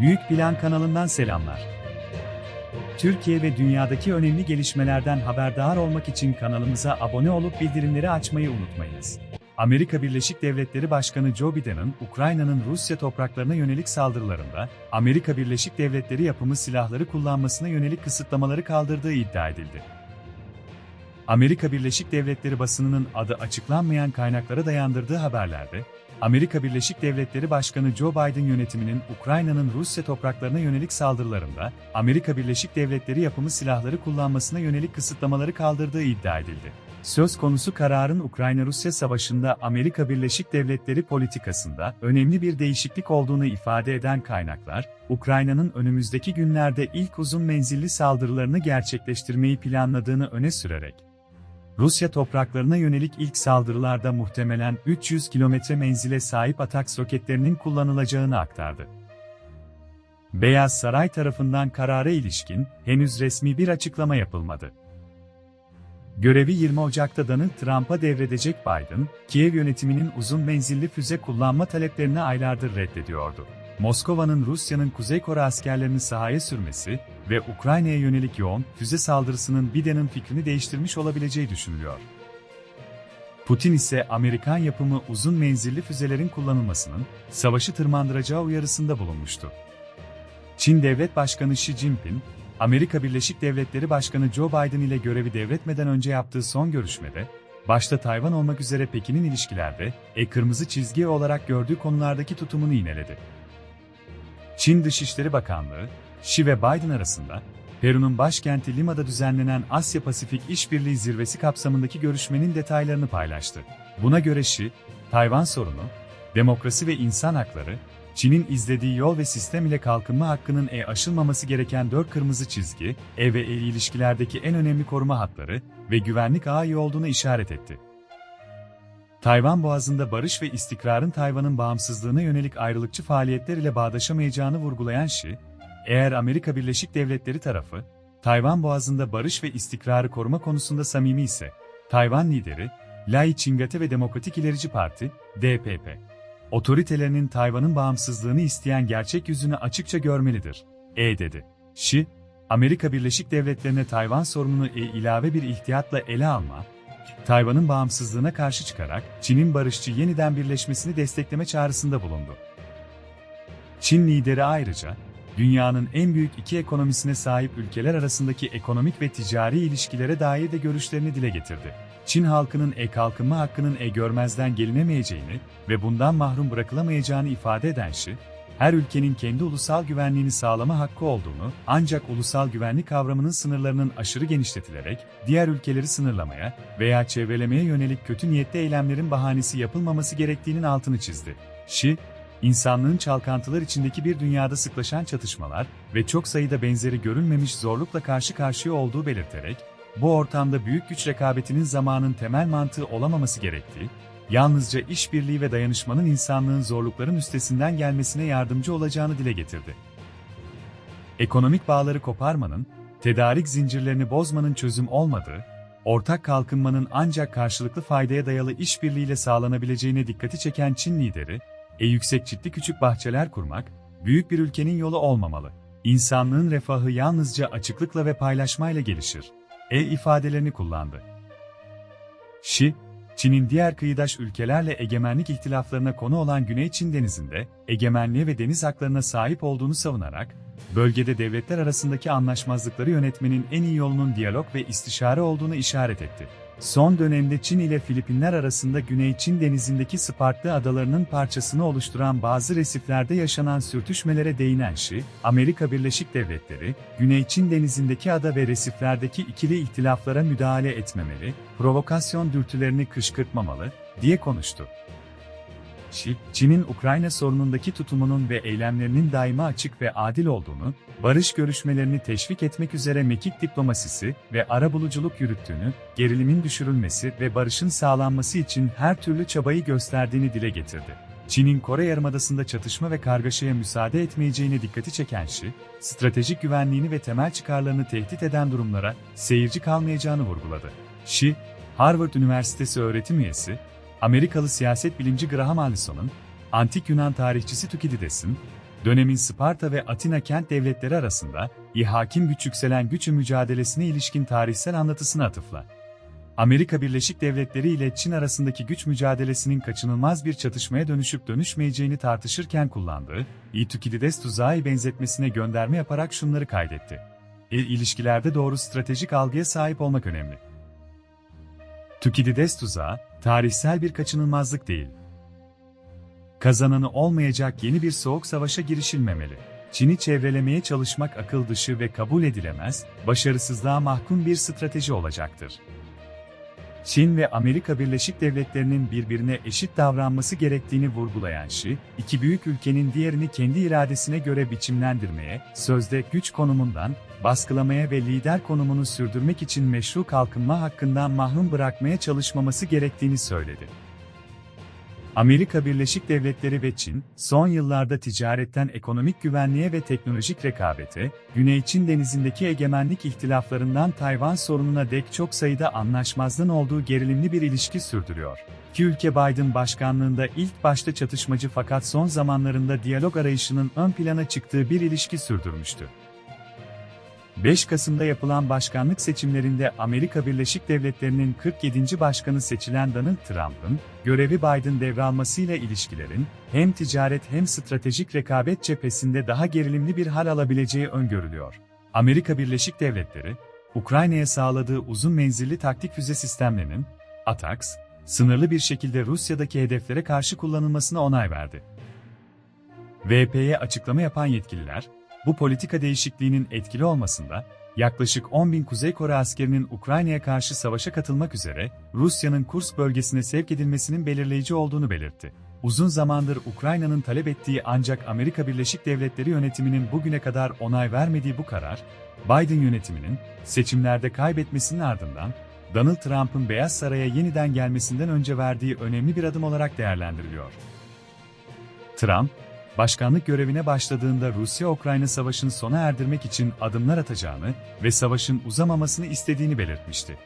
Büyük Plan kanalından selamlar. Türkiye ve dünyadaki önemli gelişmelerden haberdar olmak için kanalımıza abone olup bildirimleri açmayı unutmayınız. Amerika Birleşik Devletleri Başkanı Joe Biden'ın Ukrayna'nın Rusya topraklarına yönelik saldırılarında Amerika Birleşik Devletleri yapımı silahları kullanmasına yönelik kısıtlamaları kaldırdığı iddia edildi. Amerika Birleşik Devletleri basınının adı açıklanmayan kaynaklara dayandırdığı haberlerde, Amerika Birleşik Devletleri Başkanı Joe Biden yönetiminin Ukrayna'nın Rusya topraklarına yönelik saldırılarında Amerika Birleşik Devletleri yapımı silahları kullanmasına yönelik kısıtlamaları kaldırdığı iddia edildi. Söz konusu kararın Ukrayna-Rusya savaşında Amerika Birleşik Devletleri politikasında önemli bir değişiklik olduğunu ifade eden kaynaklar, Ukrayna'nın önümüzdeki günlerde ilk uzun menzilli saldırılarını gerçekleştirmeyi planladığını öne sürerek, Rusya topraklarına yönelik ilk saldırılarda muhtemelen 300 kilometre menzile sahip atak roketlerinin kullanılacağını aktardı. Beyaz Saray tarafından karara ilişkin henüz resmi bir açıklama yapılmadı. Görevi 20 Ocak'ta Donald Trump'a devredecek Biden, Kiev yönetiminin uzun menzilli füze kullanma taleplerini aylardır reddediyordu. Moskova'nın Rusya'nın Kuzey Kore askerlerini sahaya sürmesi ve Ukrayna'ya yönelik yoğun füze saldırısının Biden'ın fikrini değiştirmiş olabileceği düşünülüyor. Putin ise Amerikan yapımı uzun menzilli füzelerin kullanılmasının savaşı tırmandıracağı uyarısında bulunmuştu. Çin Devlet Başkanı Xi Jinping, Amerika Birleşik Devletleri Başkanı Joe Biden ile görevi devretmeden önce yaptığı son görüşmede, başta Tayvan olmak üzere Pekin'in ilişkilerde e kırmızı çizgi olarak gördüğü konulardaki tutumunu ineledi. Çin Dışişleri Bakanlığı, Xi ve Biden arasında, Peru'nun başkenti Lima'da düzenlenen Asya-Pasifik İşbirliği Zirvesi kapsamındaki görüşmenin detaylarını paylaştı. Buna göre Xi, Tayvan sorunu, demokrasi ve insan hakları, Çin'in izlediği yol ve sistem ile kalkınma hakkının e aşılmaması gereken dört kırmızı çizgi, e ve e ilişkilerdeki en önemli koruma hatları ve güvenlik ağı olduğunu işaret etti. Tayvan Boğazı'nda barış ve istikrarın Tayvan'ın bağımsızlığına yönelik ayrılıkçı faaliyetler ile bağdaşamayacağını vurgulayan Xi, eğer Amerika Birleşik Devletleri tarafı, Tayvan Boğazı'nda barış ve istikrarı koruma konusunda samimi ise, Tayvan lideri, Lai Ching-te ve Demokratik İlerici Parti, DPP, otoritelerinin Tayvan'ın bağımsızlığını isteyen gerçek yüzünü açıkça görmelidir, e dedi. Xi, Amerika Birleşik Devletleri'ne Tayvan sorununu e ilave bir ihtiyatla ele alma, Tayvan'ın bağımsızlığına karşı çıkarak Çin'in barışçı yeniden birleşmesini destekleme çağrısında bulundu. Çin lideri ayrıca, dünyanın en büyük iki ekonomisine sahip ülkeler arasındaki ekonomik ve ticari ilişkilere dair de görüşlerini dile getirdi. Çin halkının e-kalkınma hakkının e-görmezden gelinemeyeceğini ve bundan mahrum bırakılamayacağını ifade eden Xi, her ülkenin kendi ulusal güvenliğini sağlama hakkı olduğunu, ancak ulusal güvenlik kavramının sınırlarının aşırı genişletilerek, diğer ülkeleri sınırlamaya veya çevrelemeye yönelik kötü niyetli eylemlerin bahanesi yapılmaması gerektiğinin altını çizdi. Xi, insanlığın çalkantılar içindeki bir dünyada sıklaşan çatışmalar ve çok sayıda benzeri görülmemiş zorlukla karşı karşıya olduğu belirterek, bu ortamda büyük güç rekabetinin zamanın temel mantığı olamaması gerektiği, yalnızca işbirliği ve dayanışmanın insanlığın zorlukların üstesinden gelmesine yardımcı olacağını dile getirdi. Ekonomik bağları koparmanın, tedarik zincirlerini bozmanın çözüm olmadığı, ortak kalkınmanın ancak karşılıklı faydaya dayalı işbirliğiyle sağlanabileceğine dikkati çeken Çin lideri, e yüksek çitli küçük bahçeler kurmak, büyük bir ülkenin yolu olmamalı. İnsanlığın refahı yalnızca açıklıkla ve paylaşmayla gelişir. E ifadelerini kullandı. Xi, Çin'in diğer kıyıdaş ülkelerle egemenlik ihtilaflarına konu olan Güney Çin Denizi'nde egemenliğe ve deniz haklarına sahip olduğunu savunarak, bölgede devletler arasındaki anlaşmazlıkları yönetmenin en iyi yolunun diyalog ve istişare olduğunu işaret etti. Son dönemde Çin ile Filipinler arasında Güney Çin Denizi'ndeki Sparklı adalarının parçasını oluşturan bazı resiflerde yaşanan sürtüşmelere değinen Xi, Amerika Birleşik Devletleri, Güney Çin Denizi'ndeki ada ve resiflerdeki ikili ihtilaflara müdahale etmemeli, provokasyon dürtülerini kışkırtmamalı, diye konuştu. Xi, Çin'in Ukrayna sorunundaki tutumunun ve eylemlerinin daima açık ve adil olduğunu, barış görüşmelerini teşvik etmek üzere mekik diplomasisi ve arabuluculuk yürüttüğünü, gerilimin düşürülmesi ve barışın sağlanması için her türlü çabayı gösterdiğini dile getirdi. Çin'in Kore Yarımadası'nda çatışma ve kargaşaya müsaade etmeyeceğine dikkati çeken Xi, stratejik güvenliğini ve temel çıkarlarını tehdit eden durumlara seyirci kalmayacağını vurguladı. Xi, Harvard Üniversitesi öğretim üyesi, Amerikalı siyaset bilimci Graham Allison'un, antik Yunan tarihçisi Tukidides'in, dönemin Sparta ve Atina kent devletleri arasında hakim güç yükselen güç mücadelesine ilişkin tarihsel anlatısına atıfla. Amerika Birleşik Devletleri ile Çin arasındaki güç mücadelesinin kaçınılmaz bir çatışmaya dönüşüp dönüşmeyeceğini tartışırken kullandığı, İ-Tükidides tuzağı benzetmesine gönderme yaparak şunları kaydetti. İlişkilerde doğru stratejik algıya sahip olmak önemli. Tükidides tuzağı, tarihsel bir kaçınılmazlık değil. Kazananı olmayacak yeni bir soğuk savaşa girişilmemeli. Çin'i çevrelemeye çalışmak akıl dışı ve kabul edilemez, başarısızlığa mahkum bir strateji olacaktır. Çin ve Amerika Birleşik Devletleri'nin birbirine eşit davranması gerektiğini vurgulayan Xi, iki büyük ülkenin diğerini kendi iradesine göre biçimlendirmeye, sözde güç konumundan, baskılamaya ve lider konumunu sürdürmek için meşru kalkınma hakkından mahrum bırakmaya çalışmaması gerektiğini söyledi. Amerika Birleşik Devletleri ve Çin, son yıllarda ticaretten ekonomik güvenliğe ve teknolojik rekabete, Güney Çin denizindeki egemenlik ihtilaflarından Tayvan sorununa dek çok sayıda anlaşmazlığın olduğu gerilimli bir ilişki sürdürüyor. İki ülke Biden başkanlığında ilk başta çatışmacı fakat son zamanlarında diyalog arayışının ön plana çıktığı bir ilişki sürdürmüştü. 5 Kasım'da yapılan başkanlık seçimlerinde Amerika Birleşik Devletleri'nin 47. başkanı seçilen Donald Trump'ın, görevi Biden devralmasıyla ilişkilerin, hem ticaret hem stratejik rekabet cephesinde daha gerilimli bir hal alabileceği öngörülüyor. Amerika Birleşik Devletleri, Ukrayna'ya sağladığı uzun menzilli taktik füze sistemlerinin, ATACMS, sınırlı bir şekilde Rusya'daki hedeflere karşı kullanılmasına onay verdi. VP'ye açıklama yapan yetkililer, bu politika değişikliğinin etkili olmasında, yaklaşık 10 bin Kuzey Kore askerinin Ukrayna'ya karşı savaşa katılmak üzere Rusya'nın Kurs bölgesine sevk edilmesinin belirleyici olduğunu belirtti. Uzun zamandır Ukrayna'nın talep ettiği ancak Amerika Birleşik Devletleri yönetiminin bugüne kadar onay vermediği bu karar, Biden yönetiminin seçimlerde kaybetmesinin ardından Donald Trump'ın Beyaz Saray'a yeniden gelmesinden önce verdiği önemli bir adım olarak değerlendiriliyor. Trump, başkanlık görevine başladığında Rusya-Ukrayna savaşını sona erdirmek için adımlar atacağını ve savaşın uzamamasını istediğini belirtmişti.